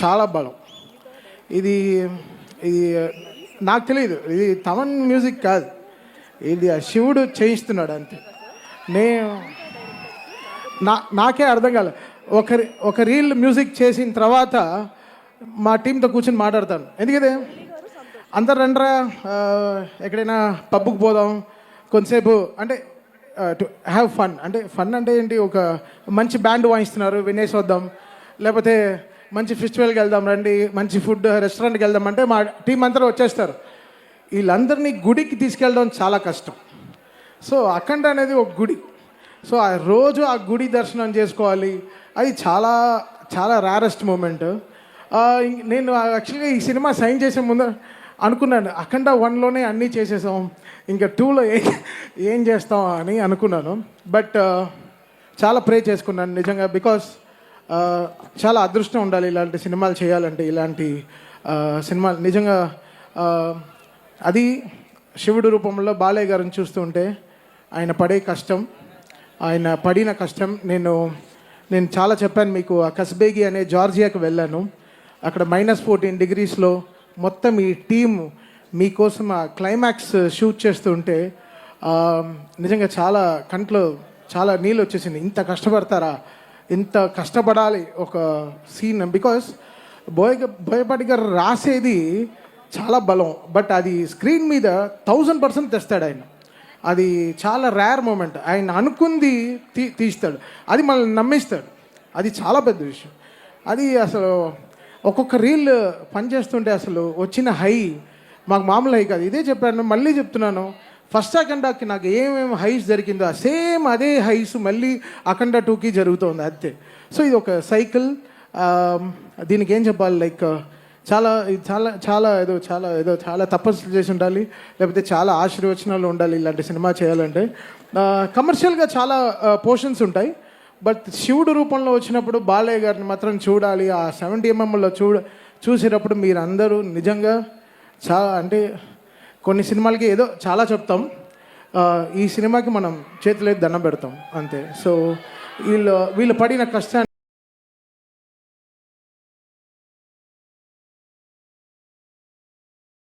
చాలా బలం. ఇది ఇది నాకు తెలియదు ఇది తమన్ మ్యూజిక్ కాదు. ఇది ఆ శివుడు చేయిస్తున్నాడు అంతే. నేను నా నాకే అర్థం కాలే. ఒక ఒక రీల్ మ్యూజిక్ చేసిన తర్వాత మా టీంతో కూర్చొని మాట్లాడతాను. ఎందుకంటే అందరు రండ్రా ఎక్కడైనా పబ్బుకు పోదాం కొంతసేపు అంటే టు హ్యావ్ ఫన్ అంటే ఫన్ అంటే ఏంటి? ఒక మంచి బ్యాండ్ వాయిస్తున్నారు వినేసి వద్దాం లేకపోతే మంచి ఫెస్టివల్కి వెళ్దాం రండి మంచి ఫుడ్ రెస్టారెంట్కి వెళ్దాం అంటే మా టీం అంతా వచ్చేస్తారు. వీళ్ళందరినీ గుడికి తీసుకెళ్ళడం చాలా కష్టం. సో అఖండ అనేది ఒక గుడి. సో ఆ రోజు ఆ గుడి దర్శనం చేసుకోవాలి. అది చాలా చాలా రేరెస్ట్ మూమెంట్ నేను యాక్చువల్గా ఈ సినిమా సైన్ చేసే ముందు అనుకున్నాను అఖండ వన్లోనే అన్నీ చేసేసాం ఇంకా టూలో ఏ ఏం చేస్తాం అని అనుకున్నాను. బట్ చాలా ప్రే చేసుకున్నాను నిజంగా బికాస్ చాలా అదృష్టం ఉండాలి ఇలాంటి సినిమాలు చేయాలంటే ఇలాంటి సినిమాలు. నిజంగా అది శివుడు రూపంలో బాలయ్య గారిని చూస్తుంటే ఆయన పడే కష్టం ఆయన పడిన కష్టం. నేను నేను చాలా చెప్పాను మీకు ఆ కస్బేగి అనే జార్జియాకు వెళ్ళాను. అక్కడ మైనస్ ఫోర్టీన్ డిగ్రీస్లో మొత్తం ఈ టీం మీకోసం ఆ క్లైమాక్స్ షూట్ చేస్తుంటే నిజంగా చాలా కంట్లో చాలా నీళ్ళు వచ్చేసింది. ఇంత కష్టపడతారా? ఇంత కష్టపడాలి ఒక సీన్. బికాస్ బోయ బోయపాటి గారు రాసేది చాలా బలం. బట్ అది స్క్రీన్ మీద థౌజండ్ పర్సెంట్ తెస్తాడు ఆయన. అది చాలా రేర్ మూమెంట్ ఆయన అనుకుంది తీ తీస్తాడు. అది మనల్ని నమ్మిస్తాడు. అది చాలా పెద్ద విషయం. అది అసలు ఒక్కొక్క రీల్ పనిచేస్తుంటే అసలు వచ్చిన హై మాకు మామూలు హై కాదు. ఇదే చెప్పాను మళ్ళీ చెప్తున్నాను. ఫస్ట్ అఖండాకి నాకు ఏమేమి హైస్ జరిగిందో సేమ్ అదే హైస్ మళ్ళీ అఖండ టూకి జరుగుతుంది అంతే. సో ఇది ఒక సైకిల్ దీనికి ఏం చెప్పాలి లైక్ చాలా చాలా చాలా ఏదో చాలా ఏదో చాలా తపస్సులు చేసి ఉండాలి లేకపోతే చాలా ఆశీర్వచనాలు ఉండాలి ఇలాంటి సినిమా చేయాలంటే. కమర్షియల్గా చాలా పోర్షన్స్ ఉంటాయి బట్ శివుడు రూపంలో వచ్చినప్పుడు బాలయ్య గారిని మాత్రం చూడాలి ఆ సెవెంటీ ఎంఎంలో చూడ చూసేటప్పుడు మీరు అందరూ నిజంగా చాలా అంటే కొన్ని సినిమాలకి ఏదో చాలా చెప్తాం. ఈ సినిమాకి మనం చేతులు దండం పెడతాం. అంతే. సో వీళ్ళు వీళ్ళు పడిన కష్టాన్ని